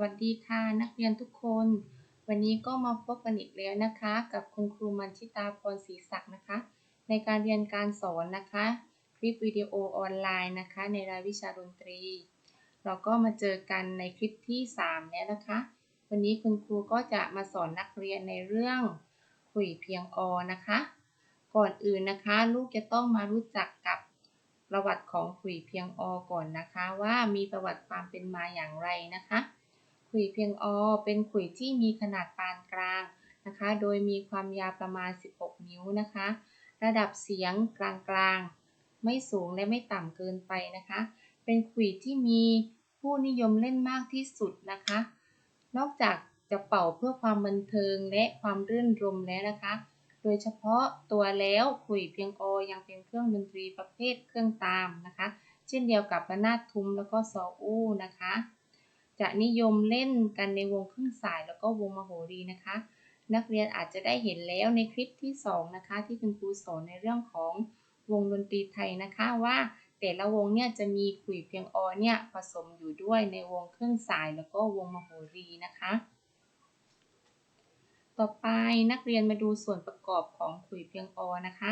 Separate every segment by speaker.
Speaker 1: วัสดีค่ะนักเรียนทุกคน วันนี้ก็มาพบกันอีกแล้วนะคะ กับคุณครูมันชิตาพรศรีศักดิ์นะคะ ในการเรียนการสอนนะคะ คลิปวิดีโอออนไลน์นะคะ ในรายวิชาดนตรี เราก็มาเจอกันในคลิปที่ 3 แล้วนะคะ วันนี้คุณครูก็จะมาสอนนักเรียนในเรื่องขุยเพียงอนะคะ ก่อนอื่นนะคะ ลูกจะต้องมารู้จักกับประวัติของขุยเพียงอก่อนนะคะ ว่ามีประวัติความเป็นมาอย่างไรนะคะ ขุยเพียงอ เป็นขุยที่มีขนาดปานกลางนะคะ โดยมีความยาวประมาณ 16 นิ้วนะคะ ระดับเสียงกลางๆ ไม่สูงและไม่ต่ำเกินไปนะคะ เป็นขุยที่มีผู้นิยมเล่นมากที่สุดนะคะ นอกจากจะเป่าเพื่อความบันเทิงและความรื่นรมแล้วนะคะ โดยเฉพาะตัวแล้วขุยเพียงอยังเป็นเครื่องดนตรีประเภทเครื่องตามนะคะ เช่นเดียวกับระนาดทุ้มแล้วก็ซออู้นะคะ จะนิยมเล่นกันในวงเครื่องสายแล้วก็วงมโหรีนะคะ นักเรียนอาจจะได้เห็นแล้วในคลิปที่ 2 นะคะ ที่คุณครูสอนในเรื่องของวงดนตรีไทยนะคะว่าแต่ละวงเนี่ยจะมีขุยเพียงอเนี่ยผสมอยู่ด้วยในวงเครื่องสายแล้วก็วงมโหรีนะคะ ต่อไปนักเรียนมาดูส่วนประกอบของขุยเพียงอนะคะ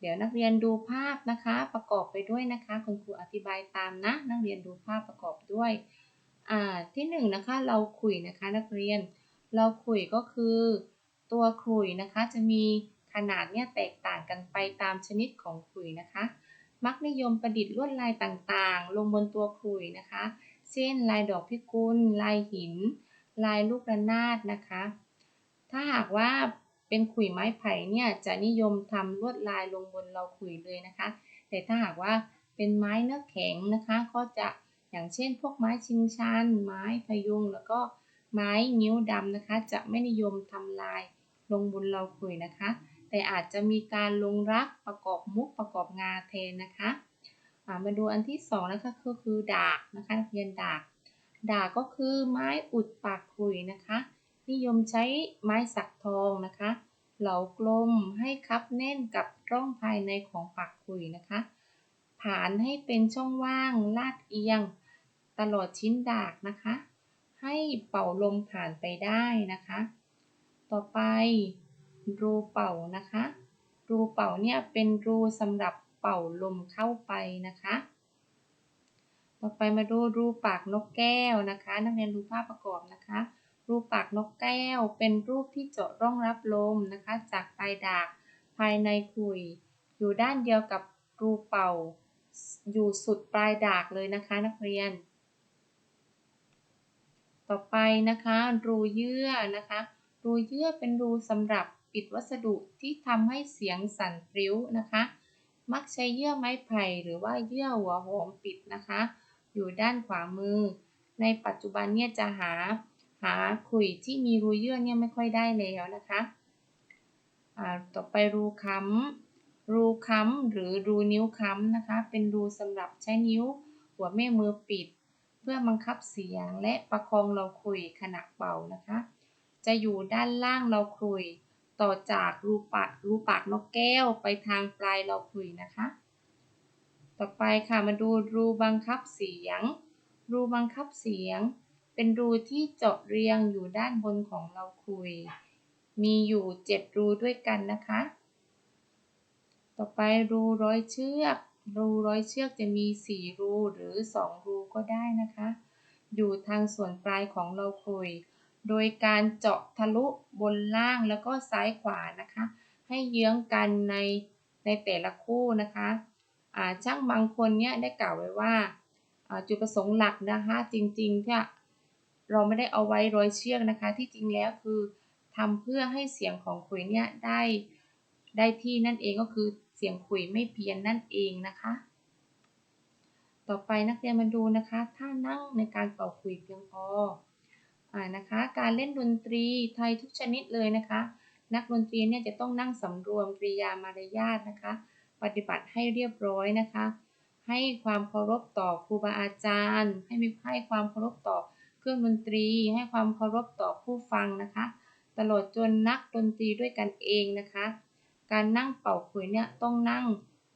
Speaker 1: เดี๋ยวนักเรียนดูภาพนะคะประกอบไปด้วยนะคะ คุณครูอธิบายตามนะ นักเรียนดูภาพประกอบด้วย อ่าที่1นนะคะเราขุยนะคะนักเรียน เราขุยก็คือ ตัวขุยนะคะจะมีขนาดเนี่ยแตกต่างกันไปตามชนิดของขุยนะคะ มักนิยมประดิษฐ์ลวดลายต่างๆ ลงบนตัวขุยนะคะ เช่น ลายดอกพิกุล ลายหิน ลายลูกระนาดนะคะ ถ้าหากว่าเป็นขุยไม้ไผ่เนี่ยจะนิยมทำลวดลายลงบนเราขุยเลยนะคะ แต่ถ้าหากว่าเป็นไม้เนื้อแข็งนะคะ ก็จะ อย่างเช่น พวกไม้ชิงชัน ไม้พยุง แล้วก็ไม้นิ้วดำนะคะ จะไม่นิยมทำลายลงบนเราขุยนะคะ แต่อาจจะมีการลงรักประกอบมุกประกอบงาแทนนะคะมาดูอันที่2นะคะก็คือดากนะคะเรียนดากดากก็คือไม้อุดปากขุยนะคะ นิยมใช้ไม้สักทองนะคะ เหลากลมให้คับแน่นกับร่องภายในของปากขุยนะคะ ผานให้เป็นช่องว่างลาดเอียง ตลอดชิ้นดากนะคะ ให้เป่าลมผ่านไปได้นะคะ ต่อไปรูเป่านะคะ รูเป่าเนี่ยเป็นรูสำหรับเป่าลมเข้าไปนะคะ ต่อไปมาดูรูปากนกแก้วนะคะ นักเรียนดูภาพประกอบนะคะ รูปากนกแก้ว เป็นรูปที่เจาะร่องรับลมนะคะ จากปลายดากภายในขุย อยู่ด้านเดียวกับรูเป่า อยู่สุดปลายดากเลยนะคะ นักเรียน ต่อไปนะคะรูเยื่อนะคะ รูเยื่อเป็นรูสำหรับปิดวัสดุที่ทำให้เสียงสั่นปริ้วนะคะ มักใช้เยื่อไม้ไผ่หรือว่าเยื่อหัวหอมปิดนะคะ อยู่ด้านขวามือ ในปัจจุบันเนี่ยจะหาหาขุยที่มีรูเยื่อเนี่ยไม่ค่อยได้แล้วนะคะต่อไปรูค้ำรูค้ำหรือรูนิ้วค้ำนะคะ เป็นรูสำหรับใช้นิ้ว หัวแม่มือปิด พื่อบังคับเสียงและประคองเราคุยขณะเป่านะคะ จะอยู่ด้านล่างเราคุย ต่อจากรูปากรูปากนกแก้วไปทางปลายเราคุยนะคะ ต่อไปค่ะมาดูรูบังคับเสียง รูบังคับเสียง เป็นรูที่เจาะเรียงอยู่ด้านบนของเราคุย มีอยู่ 7 รูด้วยกันนะคะ ต่อไปรูร้อยเชือกรูร้อยเชือกจะมี 4 รูหรือ 2 รู ก็ได้นะคะ อยู่ทางส่วนปลายของเราคุย โดยการเจาะทะลุบนล่างแล้วก็ซ้ายขวานะคะ ให้เยื้องกันในในแต่ละคู่นะคะช่างบางคนเนี่ยได้กล่าวไว้ว่าจุดประสงค์หลักนะคะจริงๆที่เราไม่ได้เอาไว้ร้อยเชือกนะคะ ที่จริงแล้วคือทำเพื่อให้เสียงของขุยเนี่ยได้ได้ที่นั่นเองก็คือเสียงขุยไม่เพี้ยนนั่นเองนะคะ ต่อไปนักเรียนมาดูนะคะท่านั่งในการเป่าขลุ่ยเพียงพออ่านะคะ การเล่นดนตรีไทยทุกชนิดเลยนะคะ นักดนตรีเนี่ยจะต้องนั่งสำรวมกริยามารยาทนะคะ ปฏิบัติให้เรียบร้อยนะคะ ให้ความเคารพต่อครูบาอาจารย์ ให้มีให้ความเคารพต่อเครื่องดนตรี ให้ความเคารพต่อผู้ฟังนะคะ ตลอดจนนักดนตรีด้วยกันเองนะคะ การนั่งเป่าขลุ่ยเนี่ยต้องนั่ง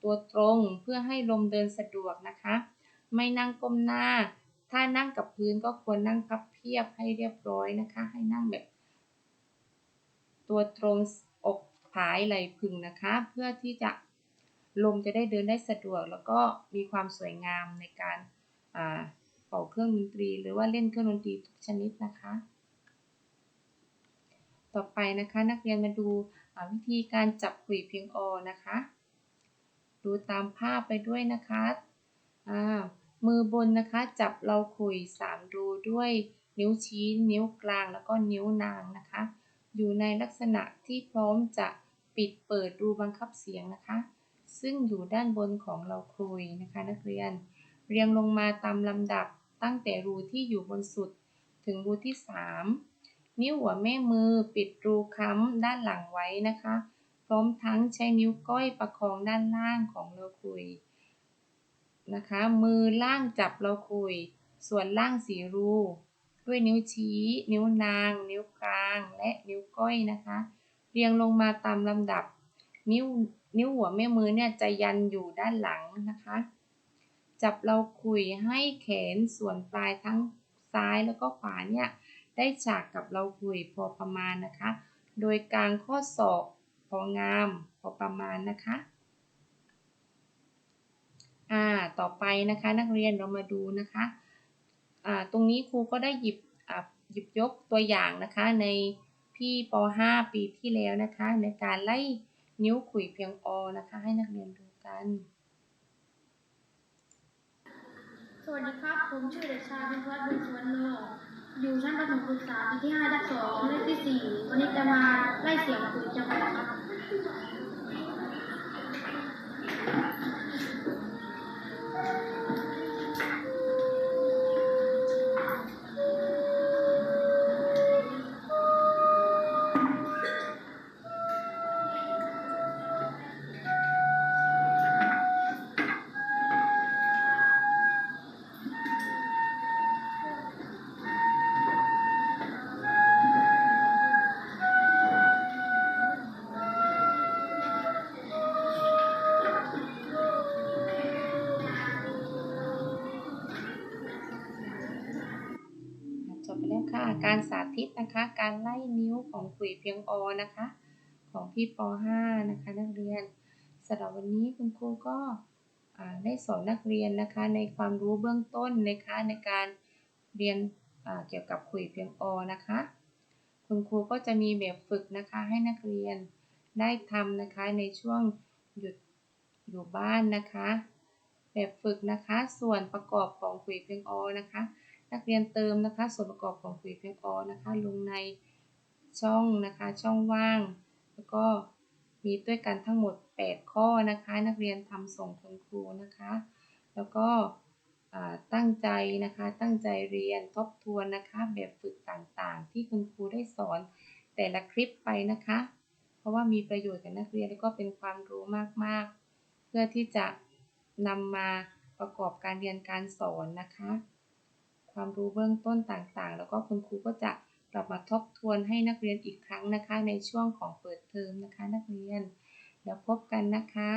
Speaker 1: ตัวตรงเพื่อให้ลมเดินสะดวกนะคะ ไม่นั่งก้มหน้า ถ้านั่งกับพื้นก็ควรนั่งพับเพียบให้เรียบร้อยนะคะ ให้นั่งแบบ ตัวตรงอกผายไหล่พึงนะคะ เพื่อที่จะลมจะได้เดินได้สะดวก แล้วก็มีความสวยงามในการเป่าเครื่องดนตรี หรือว่าเล่นเครื่องดนตรีทุกชนิดนะคะ ต่อไปนะคะนักเรียนมาดูวิธีการจับขุยเพียงอนะคะ ดูตามภาพไปด้วยนะคะ มือบนนะคะ จับเราขุย 3 รูด้วยนิ้วชี้ นิ้วกลางแล้วก็นิ้วนางนะคะ อยู่ในลักษณะที่พร้อมจะปิดเปิดรูบังคับเสียงนะคะ ซึ่งอยู่ด้านบนของเราคุยนะคะ นักเรียน เรียงลงมาตามลำดับตั้งแต่รูที่อยู่บนสุด ถึงรูที่ 3 นิ้วหัวแม่มือปิดรูค้ำด้านหลังไว้นะคะ พร้อมทั้งใช้นิ้วก้อยประคองด้านล่างของเราคุย นะคะ มือล่างจับเราคุย ส่วนล่างสีรู ด้วยนิ้วชี้ นิ้วนาง นิ้วกลาง และนิ้วก้อยนะคะ เรียงลงมาตามลำดับ นิ้วนิ้วหัวแม่มือเนี่ยจะยันอยู่ด้านหลังนะคะ จับเราคุยให้แขนส่วนปลายทั้งซ้ายแล้วก็ขวาเนี่ยได้ฉากกับเราคุยพอประมาณนะคะ โดยกลางข้อศอกพองามพอประมาณนะคะ อ่าต่อไปนะคะนักเรียนเรามาดูนะคะอ่าตรงนี้ครูก็ได้หยิบอ่าหยิบยกตัวอย่างนะคะในพี่ป .5 ปีที่แล้วนะคะ ในการไล่นิ้วขุยเพียงอนะคะ ให้นักเรียนดูกัน
Speaker 2: สวัสดีครับ ผมชื่อเด็กชายพิพัฒน์บุญสวนโนอยู่ชั้นประถมศึกษาปีที่5ทับ2เลขที่ 4 วันนี้จะมาไล่เสียงขุยจังหวะครับ
Speaker 1: แล้วค่ะ การสาธิตนะคะ การไล่นิ้วของขุยเพียงอนะคะ ของพี่ป .5 นะคะ นักเรียนสำหรับวันนี้คุณครูก็ได้สอนนักเรียนนะคะ ในความรู้เบื้องต้นนะคะในการเรียนเกี่ยวกับขุยเพียงอนะคะ คุณครูก็จะมีแบบฝึกนะคะให้นักเรียนได้ทำนะคะในช่วงหยุดอยู่บ้านนะคะ แบบฝึกนะคะ ส่วนประกอบของขุยเพียงอนะคะ นักเรียนเติมนะคะส่วนประกอบของคุยเพียงอนะคะ ลงในช่องนะคะช่องว่าง แล้วก็มีด้วยกันทั้งหมด 8 ข้อนะคะ นักเรียนทำส่งคุณครูนะคะ แล้วก็ตั้งใจนะคะตั้งใจเรียนทบทวนนะคะ แบบฝึกต่างๆ ที่คุณครูได้สอนแต่ละคลิปไปนะคะ เพราะว่ามีประโยชน์กับนักเรียนแล้วก็เป็นความรู้มากๆ เพื่อที่จะนำมาประกอบการเรียนการสอนนะคะ ความรู้เบื้องต้นต่างๆ แล้วก็คุณครูก็จะกลับมาทบทวนให้นักเรียนอีกครั้งนะคะ ในช่วงของเปิดเทอมนะคะ นักเรียน แล้วพบกันนะคะ